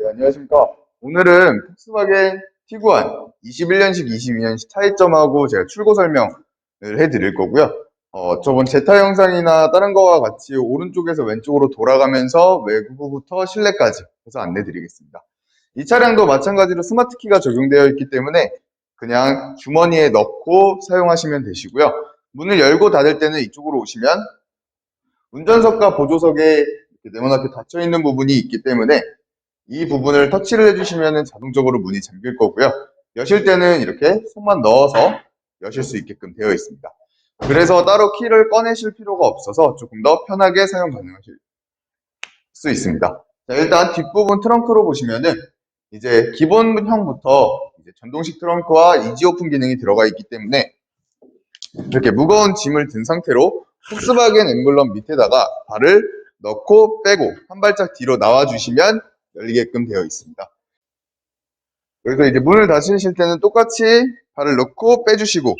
네, 안녕하십니까. 오늘은 폭스바겐 티구안 21년식, 22년식 차이점하고 제가 출고 설명을 해드릴 거고요. 어, 저번 제타 영상이나 다른 거와 같이 오른쪽에서 왼쪽으로 돌아가면서 외부부터 실내까지 해서 안내 드리겠습니다. 이 차량도 마찬가지로 스마트 키가 적용되어 있기 때문에 그냥 주머니에 넣고 사용하시면 되시고요. 문을 열고 닫을 때는 이쪽으로 오시면 운전석과 보조석에 네모나게 닫혀 있는 부분이 있기 때문에 이 부분을 터치를 해주시면 자동적으로 문이 잠길 거고요. 여실 때는 이렇게 손만 넣어서 여실 수 있게끔 되어 있습니다. 그래서 따로 키를 꺼내실 필요가 없어서 조금 더 편하게 사용 가능하실 수 있습니다. 자, 일단 뒷부분 트렁크로 보시면은 이제 기본형부터 이제 전동식 트렁크와 이지 오픈 기능이 들어가 있기 때문에 이렇게 무거운 짐을 든 상태로 폭스바겐 엠블럼 밑에다가 발을 넣고 빼고 한 발짝 뒤로 나와 주시면 열리게끔 되어 있습니다. 그래서 이제 문을 닫으실 때는 똑같이 발을 넣고 빼주시고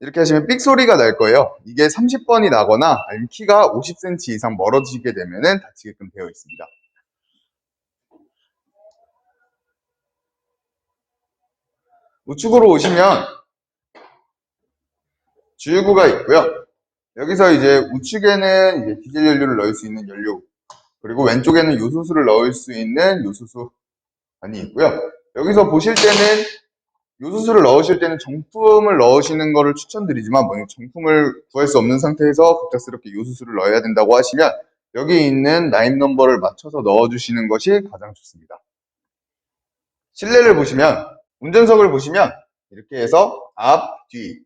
이렇게 하시면 삑 소리가 날 거예요. 이게 30번이 나거나 아니면 키가 50cm 이상 멀어지게 되면은 닫히게끔 되어 있습니다. 우측으로 오시면 주유구가 있고요. 여기서 이제 우측에는 이제 디젤 연료를 넣을 수 있는 연료, 그리고 왼쪽에는 요소수를 넣을 수 있는 요소수관이 있고요. 여기서 보실 때는 요소수를 넣으실 때는 정품을 넣으시는 것을 추천드리지만 만약 정품을 구할 수 없는 상태에서 갑작스럽게 요소수를 넣어야 된다고 하시면 여기 있는 라인 넘버를 맞춰서 넣어주시는 것이 가장 좋습니다. 실내를 보시면 운전석을 보시면 이렇게 해서 앞, 뒤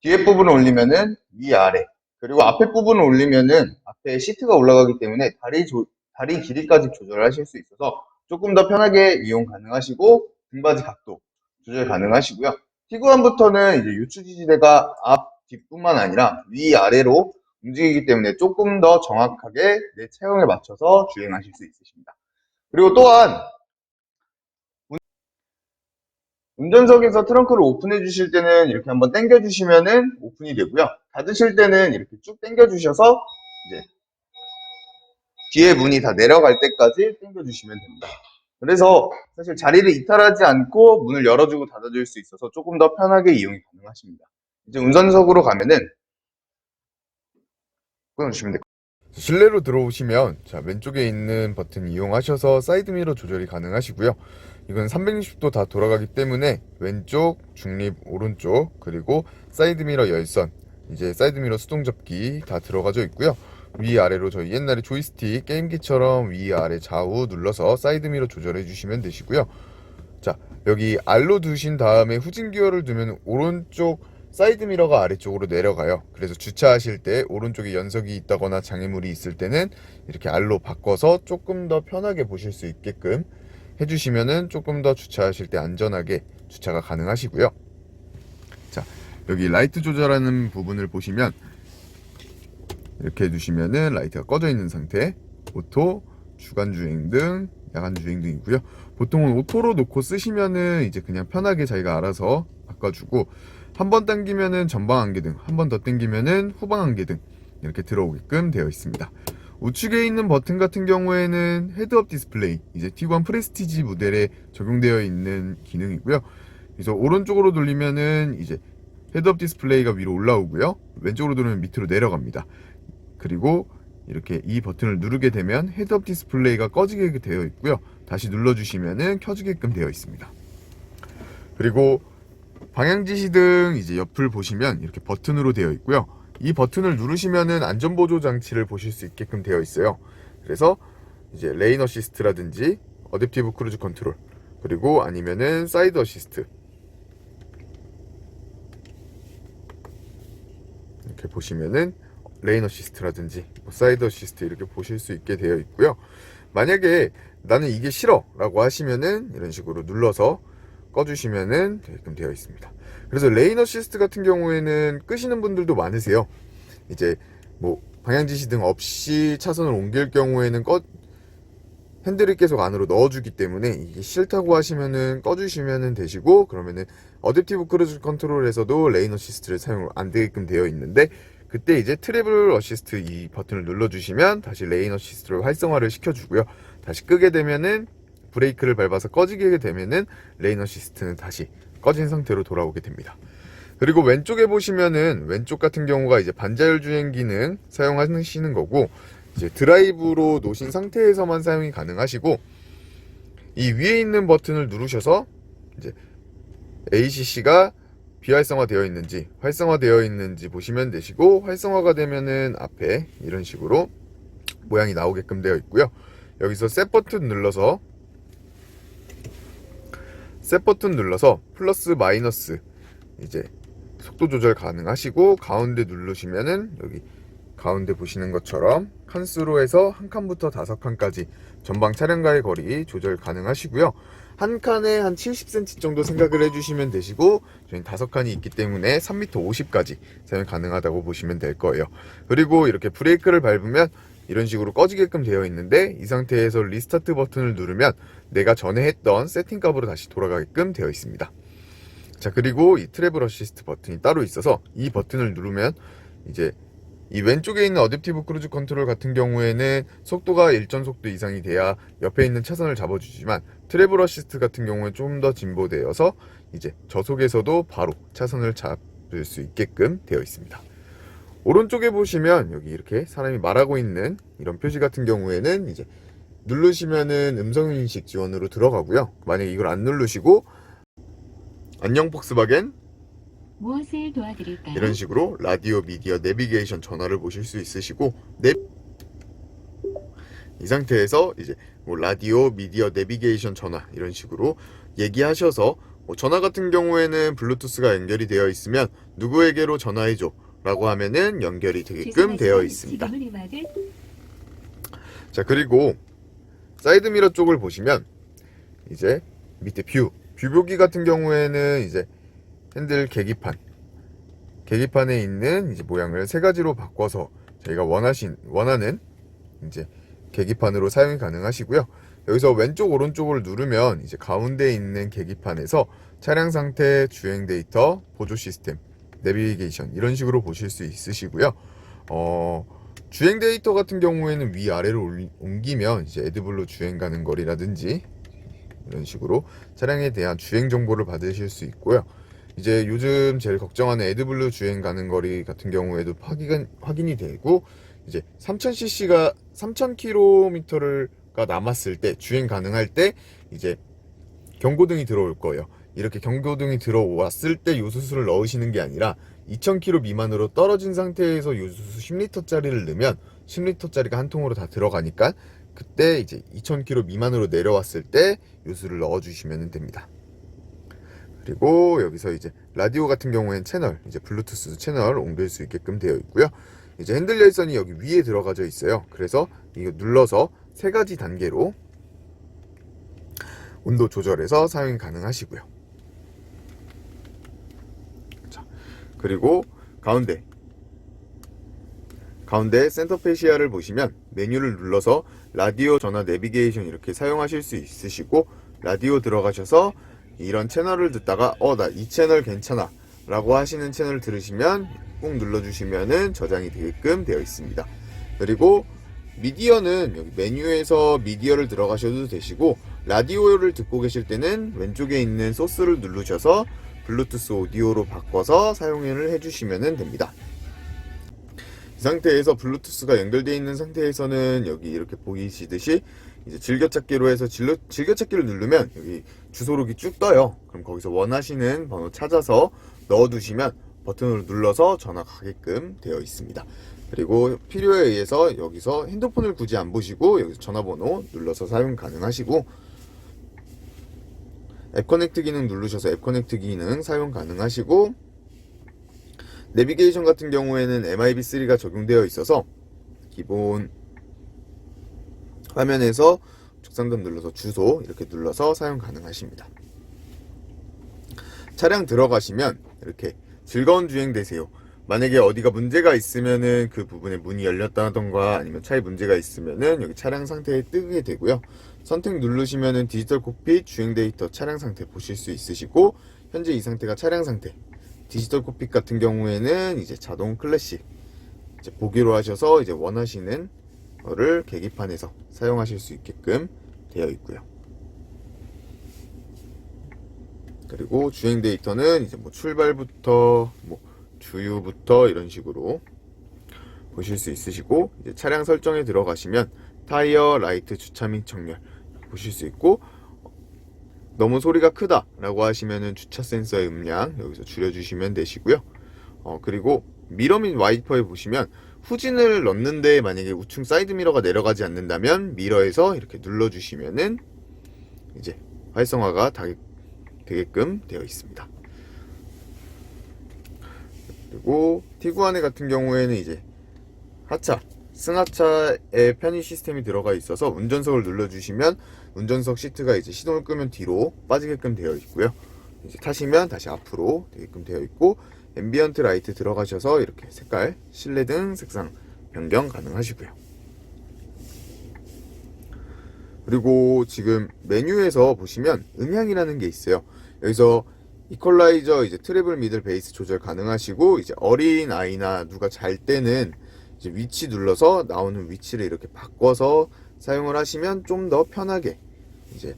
뒤에 부분을 올리면은 위, 아래 그리고 앞에 부분을 올리면은 앞에 시트가 올라가기 때문에 다리, 조- 다리 길이까지 조절하실 수 있어서 조금 더 편하게 이용 가능하시고 등받이 각도 조절 가능하시고요. 티구안부터는 이제 유추지지대가 앞, 뒷뿐만 아니라 위, 아래로 움직이기 때문에 조금 더 정확하게 내 체형에 맞춰서 주행하실 수 있으십니다. 그리고 또한 운- 운전석에서 트렁크를 오픈해 주실 때는 이렇게 한번 당겨 주시면은 오픈이 되고요. 닫으실 때는 이렇게 쭉 당겨 주셔서 이제 뒤에 문이 다 내려갈 때까지 당겨 주시면 됩니다. 그래서 사실 자리를 이탈하지 않고 문을 열어주고 닫아줄 수 있어서 조금 더 편하게 이용이 가능하십니다. 이제 운전석으로 가면은 끊어주시면 돼요. 실내로 들어오시면 자 왼쪽에 있는 버튼 이용하셔서 사이드미러 조절이 가능하시고요. 이건 360도 다 돌아가기 때문에 왼쪽, 중립, 오른쪽 그리고 사이드미러 열선 이제 사이드미러 수동 접기 다 들어가져 있고요. 위아래로 저희 옛날에 조이스틱 게임기처럼 위아래 좌우 눌러서 사이드미러 조절해 주시면 되시고요. 자 여기 R로 두신 다음에 후진 기어를 두면 오른쪽 사이드 미러가 아래쪽으로 내려가요. 그래서 주차하실 때 오른쪽에 연석이 있다거나 장애물이 있을 때는 이렇게 R로 바꿔서 조금 더 편하게 보실 수 있게끔 해주시면은 조금 더 주차하실 때 안전하게 주차가 가능하시고요. 자, 여기 라이트 조절하는 부분을 보시면 이렇게 해두시면은 라이트가 꺼져 있는 상태, 오토, 주간 주행 등, 야간 주행 등이고요. 보통은 오토로 놓고 쓰시면은 이제 그냥 편하게 자기가 알아서 바꿔주고 한 번 당기면은 전방 안개등, 한 번 더 당기면은 후방 안개등 이렇게 들어오게끔 되어 있습니다. 우측에 있는 버튼 같은 경우에는 헤드업 디스플레이, 이제 T1 프레스티지 모델에 적용되어 있는 기능이고요. 그래서 오른쪽으로 돌리면은 이제 헤드업 디스플레이가 위로 올라오고요. 왼쪽으로 돌리면 밑으로 내려갑니다. 그리고 이렇게 이 버튼을 누르게 되면 헤드업 디스플레이가 꺼지게 되어 있고요. 다시 눌러주시면은 켜지게끔 되어 있습니다. 그리고 방향 지시등 이제 옆을 보시면 이렇게 버튼으로 되어 있고요. 이 버튼을 누르시면은 안전 보조 장치를 보실 수 있게끔 되어 있어요. 그래서 이제 레인 어시스트라든지 어댑티브 크루즈 컨트롤 그리고 아니면은 사이드 어시스트 이렇게 보시면은 레인 어시스트라든지 뭐 사이드 어시스트 이렇게 보실 수 있게 되어 있고요. 만약에 나는 이게 싫어 라고 하시면은 이런 식으로 눌러서 꺼주시면은 되게끔 되어 있습니다. 그래서 레인 어시스트 같은 경우에는 끄시는 분들도 많으세요. 이제 뭐 방향 지시 등 없이 차선을 옮길 경우에는 꺼 핸들을 계속 안으로 넣어주기 때문에 이게 싫다고 하시면은 꺼주시면은 되시고 그러면은 어댑티브 크루즈 컨트롤에서도 레인 어시스트를 사용 안 되게끔 되어 있는데 그때 이제 트래블 어시스트 이 버튼을 눌러주시면 다시 레인 어시스트를 활성화를 시켜주고요. 다시 끄게 되면은 브레이크를 밟아서 꺼지게 되면은 레인 어시스트는 다시 꺼진 상태로 돌아오게 됩니다. 그리고 왼쪽에 보시면은 왼쪽 같은 경우가 이제 반자율 주행 기능 사용하시는 거고 이제 드라이브로 놓으신 상태에서만 사용이 가능하시고 이 위에 있는 버튼을 누르셔서 이제 ACC가 비활성화되어 있는지 활성화되어 있는지 보시면 되시고 활성화가 되면은 앞에 이런 식으로 모양이 나오게끔 되어 있고요. 여기서 셋 버튼 눌러서 셋 버튼 눌러서 플러스 마이너스 이제 속도 조절 가능하시고 가운데 누르시면은 여기 가운데 보시는 것처럼 칸수로 해서 한 칸부터 다섯 칸까지 전방 차량과의 거리 조절 가능하시고요. 한 칸에 한 70cm 정도 생각을 해주시면 되시고 저희 다섯 칸이 있기 때문에 3m 50까지 사용 가능하다고 보시면 될 거예요. 그리고 이렇게 브레이크를 밟으면 이런 식으로 꺼지게끔 되어 있는데 이 상태에서 리스타트 버튼을 누르면 내가 전에 했던 세팅 값으로 다시 돌아가게끔 되어 있습니다. 자 그리고 이 트래블 어시스트 버튼이 따로 있어서 이 버튼을 누르면 이제 이 왼쪽에 있는 어댑티브 크루즈 컨트롤 같은 경우에는 속도가 일정 속도 이상이 돼야 옆에 있는 차선을 잡아주지만 트래블 어시스트 같은 경우에 좀더 진보되어서 이제 저속에서도 바로 차선을 잡을 수 있게끔 되어 있습니다. 오른쪽에 보시면 여기 이렇게 사람이 말하고 있는 이런 표시 같은 경우에는 이제 누르시면은 음성 인식 지원으로 들어가고요. 만약에 이걸 안 누르시고 안녕 폭스바겐 무엇을 도와드릴까요? 이런 식으로 라디오, 미디어, 내비게이션 전화를 보실 수 있으시고 내... 이 상태에서 이제 뭐 라디오, 미디어, 내비게이션 전화 이런 식으로 얘기하셔서 뭐 전화 같은 경우에는 블루투스가 연결이 되어 있으면 누구에게로 전화해줘 라고 하면은 연결이 되게끔 되어 있습니다. 자 그리고 사이드미러 쪽을 보시면 이제 밑에 뷰 뷰보기 같은 경우에는 이제 핸들 계기판 계기판에 있는 이제 모양을 세 가지로 바꿔서 저희가 원하신 원하는 이제 계기판으로 사용이 가능하시고요. 여기서 왼쪽 오른쪽을 누르면 이제 가운데 있는 계기판에서 차량 상태, 주행 데이터, 보조 시스템, 내비게이션 이런 식으로 보실 수 있으시고요. 어, 주행 데이터 같은 경우에는 위 아래로 올리- 옮기면 이제 에드블루 주행 가는 거리라든지 이런 식으로 차량에 대한 주행 정보를 받으실 수 있고요. 이제 요즘 제일 걱정하는 에드블루 주행 가는 거리 같은 경우에도 확인, 확인이 되고 이제 3000cc가 3000km가 남았을 때 주행 가능할 때 이제 경고등이 들어올 거예요. 이렇게 경고등이 들어왔을 때 요수수를 넣으시는 게 아니라 2000km 미만으로 떨어진 상태에서 요수수 10리터짜리를 넣으면 10리터짜리가 한 통으로 다 들어가니까 그때 이제 2000km 미만으로 내려왔을 때 요수를 넣어주시면 됩니다. 그리고 여기서 이제 라디오 같은 경우엔 채널, 이제 블루투스 채널 옮길 수 있게끔 되어 있고요. 이제 핸들 열선이 여기 위에 들어가져 있어요. 그래서 이거 눌러서 세 가지 단계로 온도 조절해서 사용이 가능하시고요. 자, 그리고 가운데 가운데 센터 페시아를 보시면 메뉴를 눌러서 라디오 전화 내비게이션 이렇게 사용하실 수 있으시고 라디오 들어가셔서 이런 채널을 듣다가 어 나 이 채널 괜찮아 라고 하시는 채널 들으시면 꾹 눌러주시면은 저장이 되게끔 되어 있습니다. 그리고 미디어는 여기 메뉴에서 미디어를 들어가셔도 되시고 라디오를 듣고 계실 때는 왼쪽에 있는 소스를 누르셔서 블루투스 오디오로 바꿔서 사용을 해주시면 됩니다. 이 상태에서 블루투스가 연결되어 있는 상태에서는 여기 이렇게 보이시듯이 이제 즐겨찾기로 해서 질러, 즐겨찾기를 누르면 여기 주소록이 쭉 떠요. 그럼 거기서 원하시는 번호 찾아서 넣어두시면 버튼을 눌러서 전화 가게끔 되어 있습니다. 그리고 필요에 의해서 여기서 핸드폰을 굳이 안 보시고 여기서 전화번호 눌러서 사용 가능하시고 앱 커넥트 기능 누르셔서 앱 커넥트 기능 사용 가능하시고 내비게이션 같은 경우에는 MIB3가 적용되어 있어서 기본 화면에서 적상점 눌러서 주소 이렇게 눌러서 사용 가능하십니다. 차량 들어가시면 이렇게 즐거운 주행 되세요. 만약에 어디가 문제가 있으면은 그 부분에 문이 열렸다던가 아니면 차에 문제가 있으면은 여기 차량 상태에 뜨게 되고요. 선택 누르시면은 디지털 콕핏 주행 데이터 차량 상태 보실 수 있으시고 현재 이 상태가 차량 상태 디지털 콕핏 같은 경우에는 이제 자동 클래식 이제 보기로 하셔서 이제 원하시는 거를 계기판에서 사용하실 수 있게끔 되어 있고요. 그리고 주행 데이터는 이제 뭐 출발부터 뭐 주유부터 이런 식으로 보실 수 있으시고 이제 차량 설정에 들어가시면 타이어, 라이트, 주차 및 정렬 보실 수 있고 너무 소리가 크다라고 하시면은 주차 센서의 음량 여기서 줄여주시면 되시고요. 어 그리고 미러 및 와이퍼에 보시면 후진을 넣는데 만약에 우측 사이드 미러가 내려가지 않는다면 미러에서 이렇게 눌러주시면은 이제 활성화가 다- 되게끔 되어 있습니다. 그리고 티구안에 같은 경우에는 이제 하차, 승하차에 편의 시스템이 들어가 있어서 운전석을 눌러주시면 운전석 시트가 이제 시동을 끄면 뒤로 빠지게끔 되어 있고요. 이제 타시면 다시 앞으로 되게끔 되어 있고 앰비언트 라이트 들어가셔서 이렇게 색깔, 실내 등 색상 변경 가능하시고요. 그리고 지금 메뉴에서 보시면 음향이라는 게 있어요. 여기서 이퀄라이저 이제 트래블 미들 베이스 조절 가능하시고 이제 어린 아이나 누가 잘 때는 이제 위치 눌러서 나오는 위치를 이렇게 바꿔서 사용을 하시면 좀 더 편하게 이제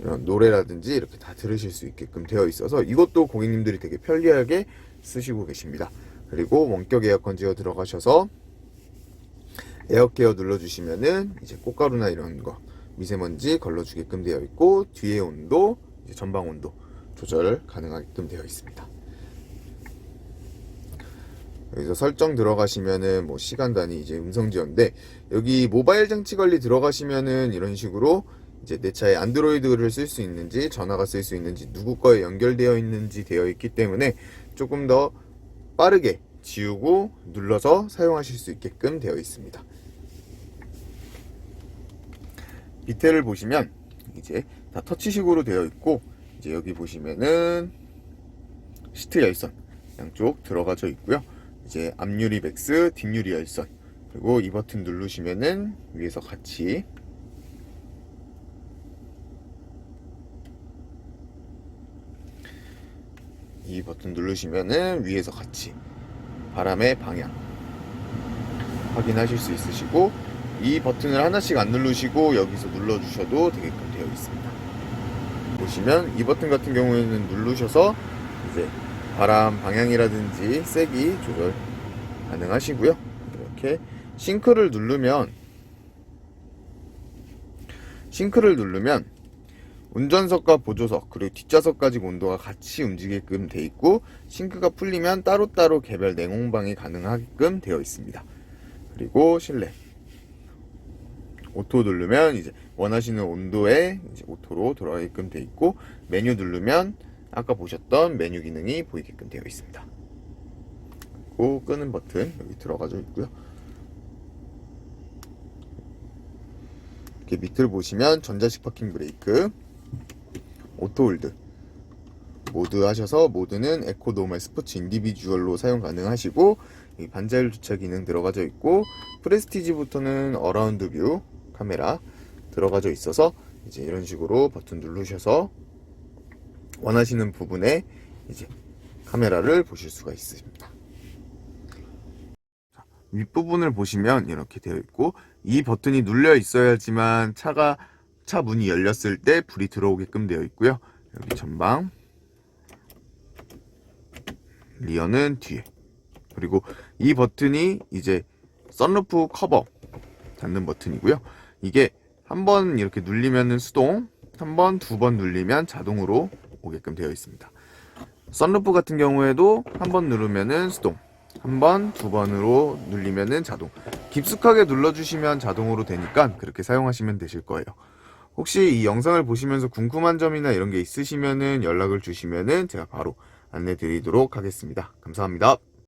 이런 노래라든지 이렇게 다 들으실 수 있게끔 되어 있어서 이것도 고객님들이 되게 편리하게 쓰시고 계십니다. 그리고 원격 에어컨 지어 들어가셔서 에어케어 눌러주시면은 이제 꽃가루나 이런 거 미세먼지 걸러주게끔 되어 있고 뒤에 온도, 전방 온도 조절 가능하게끔 되어 있습니다. 여기서 설정 들어가시면은 뭐 시간 단위 이제 음성 지원인데 여기 모바일 장치 관리 들어가시면은 이런 식으로 이제 내 차에 안드로이드를 쓸 수 있는지 전화가 쓸 수 있는지 누구 거에 연결되어 있는지 되어 있기 때문에 조금 더 빠르게 지우고 눌러서 사용하실 수 있게끔 되어 있습니다. 밑에를 보시면 이제 다 터치식으로 되어 있고 이제 여기 보시면은 시트 열선 양쪽 들어가져 있고요. 이제 앞유리 백스, 뒷유리 열선 그리고 이 버튼 누르시면은 위에서 같이 이 버튼 누르시면은 위에서 같이 바람의 방향 확인하실 수 있으시고 이 버튼을 하나씩 안 누르시고 여기서 눌러 주셔도 되게끔 되어 있습니다. 보시면 이 버튼 같은 경우에는 누르셔서 이제 바람 방향이라든지 세기 조절 가능하시고요. 이렇게 싱크를 누르면 싱크를 누르면 운전석과 보조석 그리고 뒷좌석까지 온도가 같이 움직이게끔 돼 있고 싱크가 풀리면 따로따로 개별 냉온방이 가능하게끔 되어 있습니다. 그리고 실내 오토 누르면 이제 원하시는 온도에 이제 오토로 돌아가게끔 돼 있고 메뉴 누르면 아까 보셨던 메뉴 기능이 보이게끔 되어 있습니다. 그리고 끄는 버튼 여기 들어가져 있고요. 이렇게 밑을 보시면 전자식 파킹 브레이크, 오토 홀드 모드 하셔서 모드는 에코 노멀 스포츠 인디비주얼로 사용 가능하시고 이 반자율 주차 기능 들어가져 있고 프레스티지부터는 어라운드 뷰 카메라 들어가져 있어서 이제 이런 식으로 버튼 누르셔서 원하시는 부분에 이제 카메라를 보실 수가 있습니다. 자, 윗부분을 보시면 이렇게 되어 있고 이 버튼이 눌려 있어야지만 차가 차 문이 열렸을 때 불이 들어오게끔 되어 있고요. 여기 전방 리어는 뒤에 그리고 이 버튼이 이제 썬루프 커버 닫는 버튼이고요. 이게 한 번 이렇게 눌리면은 수동, 한 번, 두 번 눌리면 자동으로 오게끔 되어 있습니다. 썬루프 같은 경우에도 한 번 누르면은 수동, 한 번, 두 번으로 눌리면은 자동. 깊숙하게 눌러주시면 자동으로 되니까 그렇게 사용하시면 되실 거예요. 혹시 이 영상을 보시면서 궁금한 점이나 이런 게 있으시면은 연락을 주시면은 제가 바로 안내 드리도록 하겠습니다. 감사합니다.